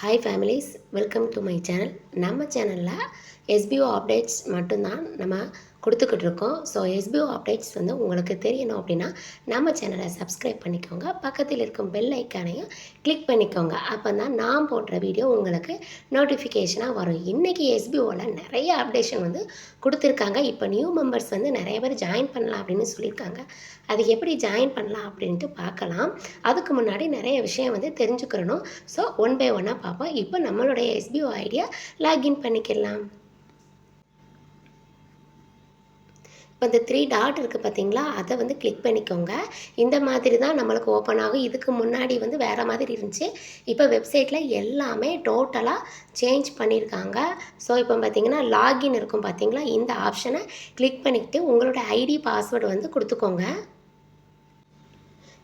Hi families welcome to my channel நம்ம சேனலில் SPO updates மட்டும்தான் நம்ம கொடுத்துக்கிட்டு இருக்கோம் ஸோ எஸ்பிஓ அப்டேட்ஸ் வந்து உங்களுக்கு தெரியணும் அப்படின்னா நம்ம சேனலை சப்ஸ்கிரைப் பண்ணிக்கோங்க. பக்கத்தில் இருக்கும் பெல் ஐக்கானையும் கிளிக் பண்ணிக்கோங்க. அப்போ தான் நான் போடுற வீடியோ உங்களுக்கு நோட்டிஃபிகேஷனாக வரும். இன்றைக்கி எஸ்பிஓவில் நிறைய அப்டேஷன் வந்து கொடுத்துருக்காங்க. இப்போ நியூ மெம்பர்ஸ் வந்து நிறைய பேர் ஜாயின் பண்ணலாம் அப்படின்னு சொல்லியிருக்காங்க. அது எப்படி ஜாயின் பண்ணலாம் அப்படின்ட்டு பார்க்கலாம். அதுக்கு முன்னாடி நிறைய விஷயம் வந்து தெரிஞ்சுக்கிறணும். ஸோ ஒன் பை ஒன்னாக பார்ப்போம். இப்போ நம்மளுடைய எஸ்பிஓ ஐடியா லாகின் பண்ணிக்கலாம். இப்போ இந்த த்ரீ டாட் இருக்குது பார்த்தீங்களா? அதை வந்து கிளிக் பண்ணிக்கோங்க. இந்த மாதிரி தான் நம்மளுக்கு ஓப்பன் ஆகும். இதுக்கு முன்னாடி வந்து வேறு மாதிரி இருந்துச்சு. இப்போ வெப்சைட்டில் எல்லாமே டோட்டலாக சேஞ்ச் பண்ணியிருக்காங்க ஸோ இப்போ பார்த்தீங்கன்னா லாகின் இருக்கும் பார்த்தீங்களா? இந்த ஆப்ஷனை கிளிக் பண்ணிக்கிட்டு உங்களோட ஐடி பாஸ்வேர்டு வந்து கொடுத்துக்கோங்க.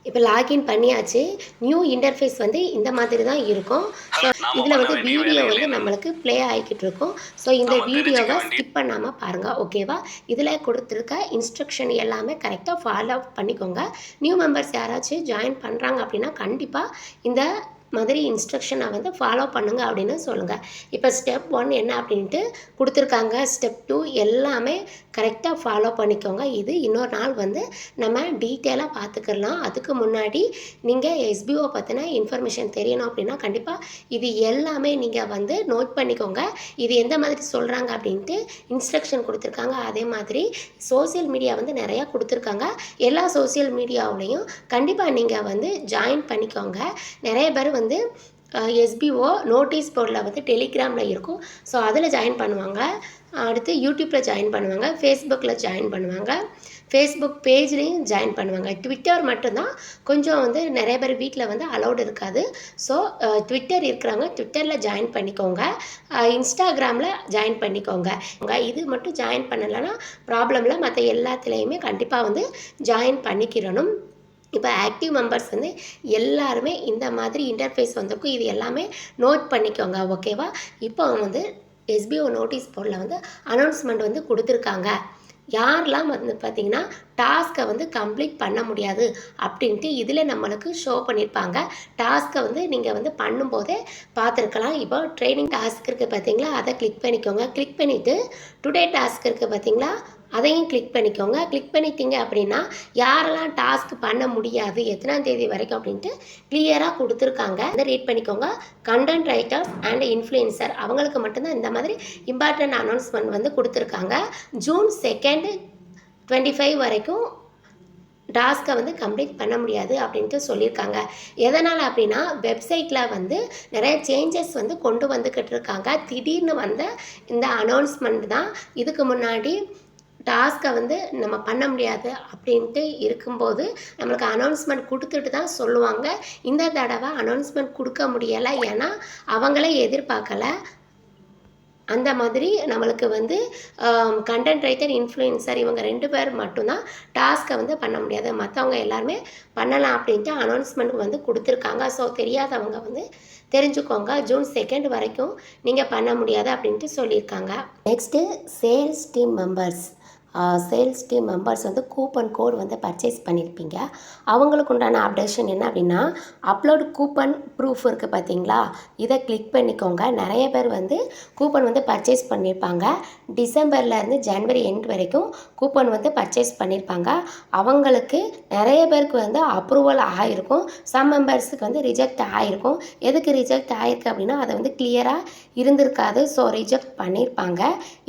இப்போ லாகின் பண்ணியாச்சு. நியூ இன்டர்ஃபேஸ் வந்து இந்த மாதிரி தான் இருக்கும். ஸோ இதில் வந்து வீடியோ வந்து நம்மளுக்கு ப்ளே ஆகிக்கிட்டு இருக்கும். ஸோ இந்த வீடியோவை ஸ்கிப் பண்ணாமல் பாருங்கள் ஓகேவா இதில் கொடுத்துருக்க இன்ஸ்ட்ரக்ஷன் எல்லாமே கரெக்டாக ஃபாலோ பண்ணிக்கோங்க. நியூ மெம்பர்ஸ் யாராச்சும் ஜாயின் பண்ணுறாங்க அப்படின்னா கண்டிப்பாக இந்த மாதிரி இன்ஸ்ட்ரக்ஷனை வந்து ஃபாலோ பண்ணுங்க அப்படின்னு சொல்லுங்கள் இப்போ ஸ்டெப் ஒன் என்ன அப்படின்ட்டு கொடுத்துருக்காங்க. ஸ்டெப் டூ எல்லாமே கரெக்டாக ஃபாலோ பண்ணிக்கோங்க. இது இன்னொரு நாள் வந்து நம்ம டீட்டெயிலாக பார்த்துக்கலாம் அதுக்கு முன்னாடி நீங்கள் எஸ்பிஓ பற்றின இன்ஃபர்மேஷன் தெரியணும் அப்படின்னா கண்டிப்பாக இது எல்லாமே நீங்கள் வந்து நோட் பண்ணிக்கோங்க. இது எந்த மாதிரி சொல்கிறாங்க அப்படின்ட்டு இன்ஸ்ட்ரக்ஷன் கொடுத்துருக்காங்க. அதே மாதிரி சோசியல் மீடியா வந்து நிறையா கொடுத்துருக்காங்க. எல்லா சோசியல் மீடியாவிலையும் கண்டிப்பாக நீங்கள் வந்து ஜாயின் பண்ணிக்கோங்க. நிறைய பேர் வந்து எஸ்பிஓ நோட்டீஸ் போர்டில் வந்து டெலிகிராமில் இருக்கும். ஸோ அதில் ஜாயின் பண்ணுவாங்க. அடுத்து யூடியூப்பில் ஜாயின் பண்ணுவாங்க. ஃபேஸ்புக்கில் ஜாயின் பண்ணுவாங்க. ஃபேஸ்புக் பேஜ்லேயும் ஜாயின் பண்ணுவாங்க. ட்விட்டர் மட்டும்தான். கொஞ்சம் வந்து நிறைய பேர் வீட்டில் வந்து அலௌட் இருக்காது. ஸோ ட்விட்டர் இருக்கிறவங்க ட்விட்டரில் ஜாயின் பண்ணிக்கோங்க. இன்ஸ்டாகிராமில் ஜாயின் பண்ணிக்கோங்க. இது மட்டும் ஜாயின் பண்ணலைன்னா ப்ராப்ளமில் மற்ற எல்லாத்துலேயுமே கண்டிப்பாக வந்து ஜாயின் பண்ணிக்கிறணும் இப்போ ஆக்டிவ் மெம்பர்ஸ் வந்து எல்லாருமே இந்த மாதிரி இன்டர்ஃபேஸ் வந்திருக்கும் இது எல்லாமே நோட் பண்ணிக்கோங்க ஓகேவா இப்போ வந்து எஸ்பிஓ நோட்டீஸ் போர்டில் வந்து அனௌன்ஸ்மெண்ட் வந்து கொடுத்துருக்காங்க. யாரெல்லாம் வந்து பார்த்திங்கன்னா டாஸ்க்கை வந்து கம்ப்ளீட் பண்ண முடியாது அப்படின்ட்டு இதில் நம்மளுக்கு ஷோ பண்ணியிருப்பாங்க டாஸ்க்கை வந்து நீங்கள் வந்து பண்ணும்போதே பார்த்துருக்கலாம். இப்போ ட்ரைனிங் டாஸ்க் இருக்குது பார்த்தீங்களா? அதை கிளிக் பண்ணிக்கோங்க. கிளிக் பண்ணிவிட்டு டுடே டாஸ்க் இருக்குது பார்த்தீங்களா? அதையும் கிளிக் பண்ணிக்கோங்க. கிளிக் பண்ணிட்டீங்க அப்படின்னா யாரெல்லாம் டாஸ்க் பண்ண முடியாது எத்தனாம் தேதி வரைக்கும் அப்படின்ட்டு கிளியராக கொடுத்துருக்காங்க. அதை ரீட் பண்ணிக்கோங்க. கண்டென்ட் ரைட்டர்ஸ் அண்ட் இன்ஃப்ளூயன்சர் அவங்களுக்கு மட்டும்தான் இந்த மாதிரி இம்பார்ட்டன்ட் அனௌன்ஸ்மெண்ட் வந்து கொடுத்துருக்காங்க. ஜூன் செகண்ட் டுவெண்ட்டி ஃபைவ் வரைக்கும் டாஸ்க்கை வந்து கம்ப்ளீட் பண்ண முடியாது அப்படின்ட்டு சொல்லியிருக்காங்க. எதனால் அப்படின்னா வெப்சைட்டில் வந்து நிறைய சேஞ்சஸ் வந்து கொண்டு வந்துக்கிட்டு இருக்காங்க. திடீர்னு வந்த இந்த அனௌன்ஸ்மெண்ட் தான் இதுக்கு முன்னாடி டாஸ்க்கை வந்து நம்ம பண்ண முடியாது அப்படின்ட்டு இருக்கும்போது நம்மளுக்கு அனௌன்ஸ்மெண்ட் கொடுத்துட்டு தான் சொல்லுவாங்க. இந்த தடவை அனௌன்ஸ்மெண்ட் கொடுக்க முடியலை. ஏன்னா அவங்களே எதிர்பார்க்கலை. அந்த மாதிரி நம்மளுக்கு வந்து கண்டென்ட் ரைட்டர் இன்ஃப்ளூயன்சர் இவங்க ரெண்டு பேர் மட்டும்தான் டாஸ்க்கை வந்து பண்ண முடியாது. மற்றவங்க எல்லாருமே பண்ணலாம் அப்படின்ட்டு அனௌன்ஸ்மெண்ட் வந்து கொடுத்துருக்காங்க. ஸோ தெரியாதவங்க வந்து தெரிஞ்சுக்கோங்க. ஜூன் செகண்ட் வரைக்கும் நீங்கள் பண்ண முடியாது அப்படின்ட்டு சொல்லியிருக்காங்க. Next sales team members sales team members வந்து கூப்பன் கோட் வந்து பர்ச்சேஸ் பண்ணியிருப்பீங்க அவங்களுக்கு உண்டான அப்டேஷன் என்ன அப்படின்னா அப்லோட் கூப்பன் ப்ரூஃப் இருக்குது பார்த்தீங்களா இதை கிளிக் பண்ணிக்கோங்க. நிறைய பேர் வந்து கூப்பன் வந்து பர்ச்சேஸ் பண்ணியிருப்பாங்க டிசம்பர்லேருந்து ஜனவரி எண்ட் வரைக்கும் கூப்பன் வந்து பர்ச்சேஸ் பண்ணியிருப்பாங்க அவங்களுக்கு நிறைய பேருக்கு வந்து அப்ரூவல் ஆகிருக்கும். சம் மெம்பர்ஸுக்கு வந்து ரிஜெக்ட் ஆகிருக்கும். எதுக்கு ரிஜெக்ட் ஆகிருக்கு அப்படின்னா அதை வந்து கிளியராக இருந்திருக்காது. ஸோ ரிஜெக்ட் பண்ணியிருப்பாங்க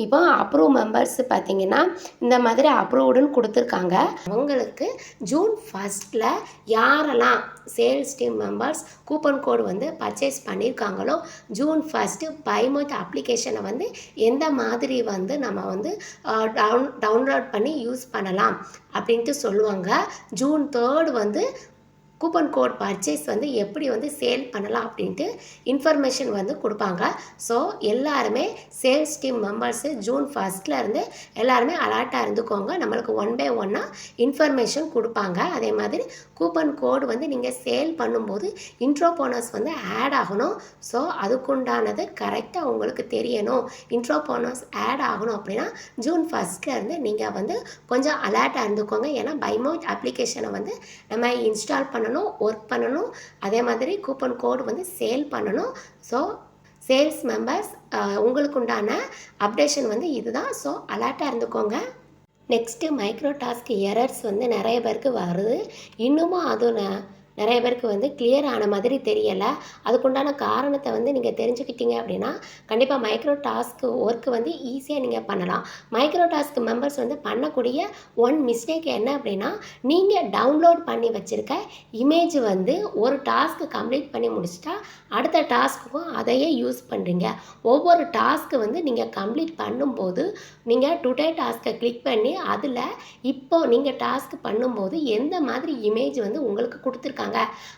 இப்போ அப்ரூவ் மெம்பர்ஸ் பார்த்தீங்கன்னா இந்த மாதிரி அப்ரூவ்டுன்னு கொடுத்துருக்காங்க. அவங்களுக்கு ஜூன் ஃபஸ்ட்டில் யாரெல்லாம் sales team members coupon code வந்து பர்ச்சேஸ் பண்ணியிருக்காங்களோ ஜூன் ஃபஸ்ட்டு பைமோத் அப்ளிகேஷனை வந்து எந்த மாதிரி வந்து நம்ம வந்து டவுன் டவுன்லோட் பண்ணி யூஸ் பண்ணலாம் அப்படின்ட்டு சொல்லுவாங்க. ஜூன் தேர்டு வந்து கூப்பன் கோட் பர்ச்சேஸ் வந்து எப்படி வந்து சேல் பண்ணலாம் அப்படின்ட்டு இன்ஃபர்மேஷன் வந்து கொடுப்பாங்க. ஸோ எல்லாருமே சேல்ஸ் டீம் மெம்பர்ஸு ஜூன் ஃபஸ்ட்லேருந்து எல்லாருமே அலர்ட்டாக இருந்துக்கோங்க. நம்மளுக்கு ஒன் பை ஒன்னாக இன்ஃபர்மேஷன் கொடுப்பாங்க. அதே மாதிரி கூப்பன் கோடு வந்து நீங்கள் சேல் பண்ணும்போது இன்ட்ரோபோனர்ஸ் வந்து ஆட் ஆகணும். ஸோ அதுக்குண்டானது கரெக்டாக உங்களுக்கு தெரியணும். இன்ட்ரோபோனர்ஸ் ஆட் ஆகணும் அப்படின்னா ஜூன் ஃபஸ்ட்லேருந்து நீங்கள் வந்து கொஞ்சம் அலர்ட்டாக இருந்துக்கோங்க. ஏன்னா பைமோட் அப்ளிகேஷனை வந்து நம்ம இன்ஸ்டால் பண்ண பண்ணணும் ஒர்க் பண்ணணும். அதே மாதிரி கூப்பன் கோடு வந்து சேல் பண்ணணும். ஸோ சேல்ஸ் மெம்பர்ஸ் உங்களுக்கு உண்டான அப்டேஷன் வந்து இதுதான். ஸோ அலர்ட்டாக இருந்துக்கோங்க. நெக்ஸ்ட்டு மைக்ரோ டாஸ்க் எரர்ஸ் வந்து நிறைய பேருக்கு வருது. இன்னமும் அதுவும் நிறைய பேருக்கு வந்து கிளியர் ஆன மாதிரி தெரியலை. அதுக்குண்டான காரணத்தை வந்து நீங்கள் தெரிஞ்சுக்கிட்டீங்க அப்படின்னா கண்டிப்பாக மைக்ரோ டாஸ்க் ஒர்க்கு வந்து ஈஸியாக நீங்கள் பண்ணலாம். மைக்ரோ டாஸ்க் மெம்பர்ஸ் வந்து பண்ணக்கூடிய ஒன் மிஸ்டேக் என்ன அப்படின்னா நீங்கள் டவுன்லோட் பண்ணி வச்சுருக்க இமேஜ் வந்து ஒரு டாஸ்க்கு கம்ப்ளீட் பண்ணி முடிச்சிட்டா அடுத்த டாஸ்க்குக்கும் அதையே யூஸ் பண்ணுறீங்க ஒவ்வொரு டாஸ்க்கு வந்து நீங்கள் கம்ப்ளீட் பண்ணும்போது நீங்கள் டுடே டாஸ்க்கை கிளிக் பண்ணி அதில் இப்போ நீங்கள் டாஸ்க் பண்ணும்போது எந்த மாதிரி இமேஜ் வந்து உங்களுக்கு கொடுத்துருக்காங்க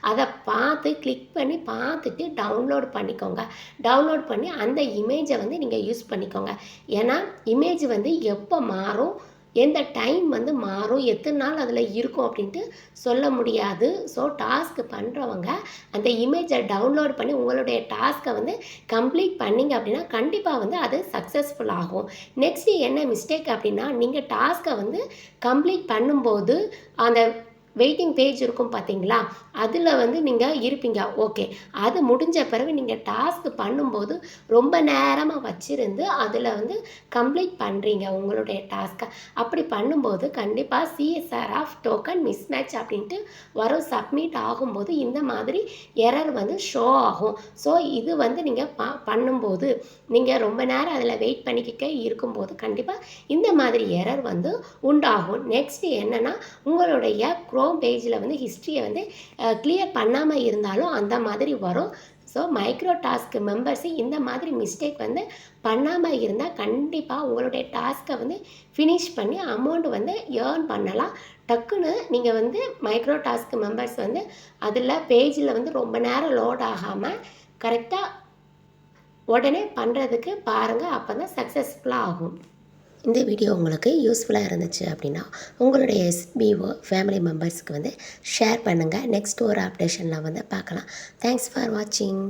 அதை பார்த்து கிளிக் பண்ணி பார்த்துட்டு டவுன்லோட் பண்ணிக்கோங்க. டவுன்லோட் பண்ணி அந்த இமேஜை வந்து நீங்கள் யூஸ் பண்ணிக்கோங்க. ஏன்னா இமேஜ் வந்து எப்போ மாறும்? எந்த டைம் வந்து மாறும்? எத்தனை நாள் அதில் இருக்கும் அப்படின்ட்டு சொல்ல முடியாது. ஸோ டாஸ்க் பண்ணுறவங்க அந்த இமேஜை டவுன்லோட் பண்ணி உங்களுடைய டாஸ்க்கை வந்து கம்ப்ளீட் பண்ணிங்க அப்படின்னா கண்டிப்பாக வந்து அது சக்ஸஸ்ஃபுல் ஆகும். நெக்ஸ்ட் என்ன மிஸ்டேக் அப்படின்னா நீங்கள் டாஸ்க்கை வந்து கம்ப்ளீட் பண்ணும்போது அந்த வெயிட்டிங் பேஜ் இருக்கும் பார்த்தீங்களா அதில் வந்து நீங்கள் இருப்பீங்க. ஓகே அது முடிஞ்ச பிறகு நீங்கள் டாஸ்க் பண்ணும்போது ரொம்ப நேரமாக வச்சுருந்து அதில் வந்து கம்ப்ளீட் பண்ணுறீங்க உங்களுடைய டாஸ்க்கை அப்படி பண்ணும்போது கண்டிப்பாக சிஎஸ்ஆர் ஆஃப் டோக்கன் மிஸ்மேட்ச் அப்படின்ட்டு வரும். சப்மிட் ஆகும்போது இந்த மாதிரி எரர் வந்து ஷோ ஆகும். ஸோ இது வந்து நீங்கள் ப பண்ணும்போது நீங்கள் ரொம்ப நேரம் அதில் வெயிட் பண்ணிக்கிட்டே இருக்கும்போது கண்டிப்பாக இந்த மாதிரி எரர் வந்து உண்டாகும். நெக்ஸ்ட் என்னென்னா உங்களுடைய க்ரோம் பேஜில் வந்து ஹிஸ்ட்ரியை வந்து கிளியர் பண்ணாமல் இருந்தாலும் அந்த மாதிரி வரும். ஸோ மைக்ரோ டாஸ்க் மெம்பர்ஸு இந்த மாதிரி மிஸ்டேக் வந்து பண்ணாமல் இருந்தால் கண்டிப்பாக உங்களுடைய டாஸ்க்கை வந்து ஃபினிஷ் பண்ணி அமௌண்ட் வந்து ஏர்ன் பண்ணலாம். டக்குன்னு நீங்கள் வந்து மைக்ரோ டாஸ்க் மெம்பர்ஸ் வந்து அதில் பேஜில் வந்து ரொம்ப நேரம் லோட் ஆகாமல் கரெக்டாக உடனே பண்ணுறதுக்கு பாருங்கள் அப்போ தான் சக்ஸஸ்ஃபுல்லாக ஆகும். இந்த வீடியோ உங்களுக்கு யூஸ்ஃபுல்லாக இருந்துச்சு அப்படின்னா உங்களுடைய எஸ்பிஓ ஃபேமிலி மெம்பர்ஸ்க்கு வந்து ஷேர் பண்ணுங்கள் நெக்ஸ்ட் ஒரு அப்டேஷனில் வந்து பார்க்கலாம். தேங்க்ஸ் ஃபார் வாட்சிங்